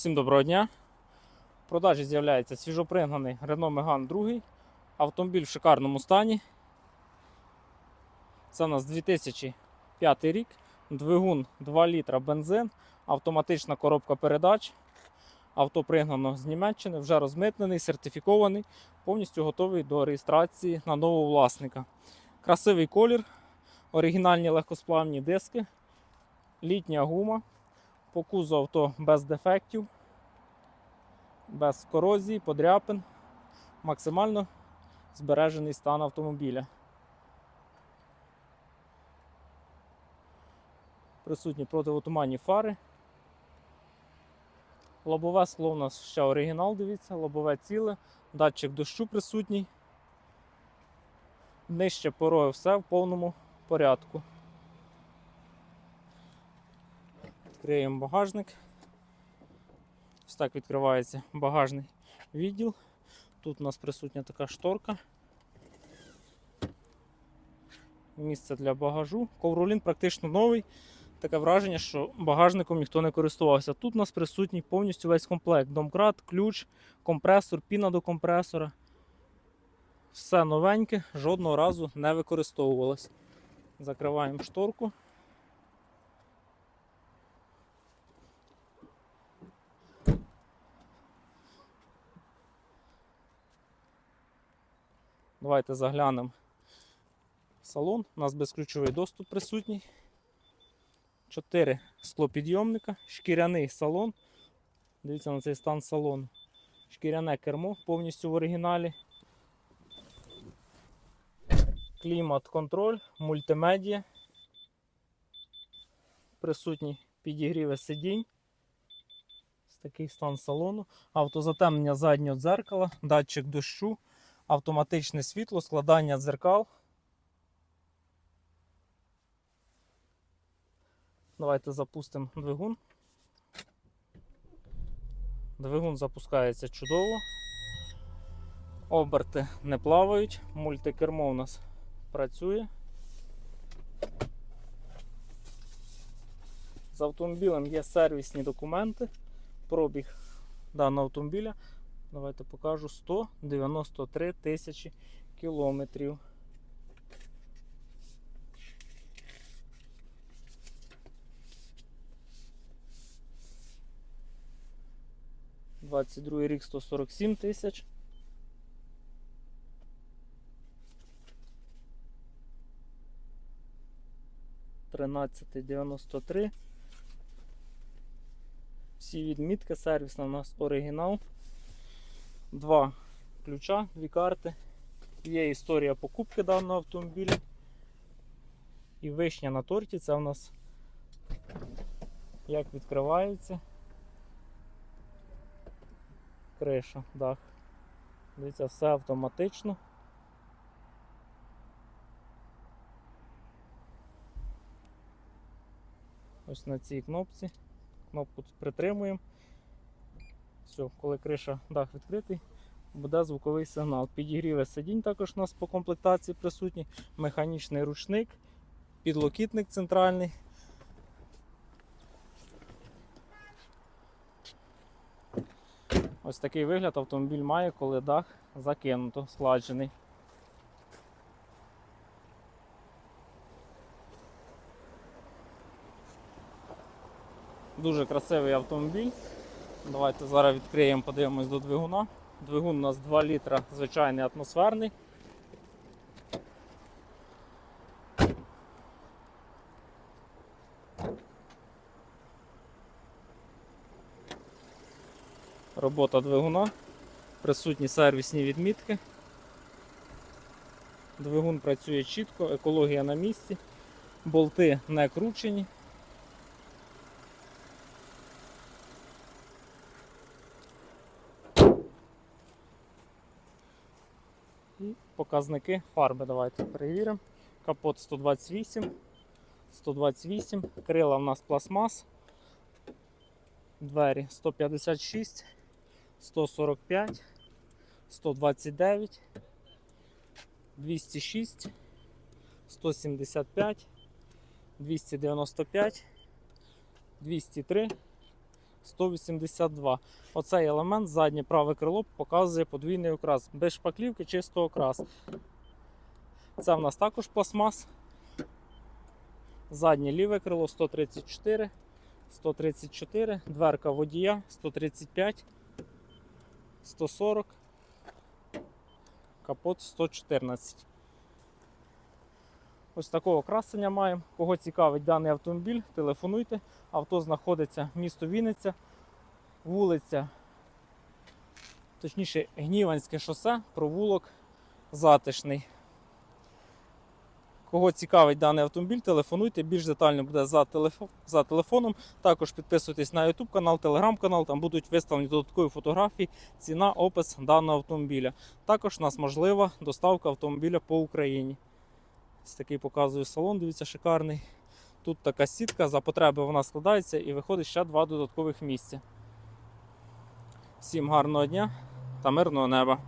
Всім доброго дня. В продажі з'являється свіжопригнаний Renault Megane 2. Автомобіль в шикарному стані. Це у нас 2005 рік. Двигун 2 літра бензин, автоматична коробка передач. Авто пригнано з Німеччини, вже розмитнений, сертифікований, повністю готовий до реєстрації на нового власника. Красивий колір, оригінальні легкосплавні диски, літня гума. По кузу авто без дефектів, без корозії, подряпин. Максимально збережений стан автомобіля. Присутні противотуманні фари. Лобове скло у нас ще оригінал, дивіться, лобове ціле, датчик дощу присутній. Нижче порою все в повному порядку. Відкриємо багажник. Ось так відкривається багажний відділ. Тут у нас присутня така шторка. Місце для багажу. Ковролін практично новий. Таке враження, що багажником ніхто не користувався. Тут у нас присутній повністю весь комплект. Домкрат, ключ, компресор, піна до компресора. Все новеньке, жодного разу не використовувалось. Закриваємо шторку. Давайте заглянемо в салон. У нас безключовий доступ присутній. Чотири склопідйомника, шкіряний салон. Дивіться на цей стан салону. Шкіряне кермо повністю в оригіналі. Клімат контроль, мультимедіа. Присутні підігріви сидінь. Ось такий стан салону. Автозатемнення заднього дзеркала, датчик дощу автоматичне світло, складання дзеркал. Давайте запустимо двигун. Двигун запускається чудово. Оберти не плавають, мультикермо у нас працює. З автомобілем є сервісні документи. Пробіг даного автомобіля Давайте покажу 193 тисячі кілометрів. Двадцять другий рік 147 тисяч. Тринадцятий дев'яносто три. Всі відмітки, сервісна у нас оригінал два ключа, дві карти. Є історія покупки даного автомобіля. І вишня на торті це у нас як відкривається. Криша, дах. Дивіться, все автоматично. Ось на цій кнопці. Кнопку тут притримуємо. Все, коли криша дах відкритий, буде звуковий сигнал. Підігріве сидінь також у нас по комплектації присутній, механічний ручник, підлокітник центральний. Ось такий вигляд автомобіль має, коли дах закинуто, складений. Дуже красивий автомобіль. Давайте зараз відкриємо, подивимось до двигуна. Двигун у нас 2 літра звичайний атмосферний. Робота двигуна, присутні сервісні відмітки. Двигун працює чітко, екологія на місці, болти не кручені. І показники фарби. Давайте перевіримо. Капот 128, 128, крила в нас пластмас, двері 156, 145, 129, 206, 175, 295, 203, 182. Оцей елемент, заднє праве крило, показує подвійний окрас. Без шпаклівки, чисто окрас. Це в нас також пластмас. Заднє ліве крило 134, 134, дверка водія 135, 140, капот 114. Ось такого красення маємо. Кого цікавить даний автомобіль, телефонуйте. Авто знаходиться місто Вінниця, вулиця, точніше, Гніванське шосе, провулок Затишний. Кого цікавить даний автомобіль, телефонуйте, більш детально буде за, телефон, за телефоном. Також підписуйтесь на YouTube канал, Telegram канал, там будуть виставлені додаткові фотографії, ціна, опис даного автомобіля. Також у нас можлива доставка автомобіля по Україні. Ось такий показую салон, дивіться, шикарний. Тут така сітка, за потреби вона складається і виходить ще два додаткових місця. Всім гарного дня та мирного неба!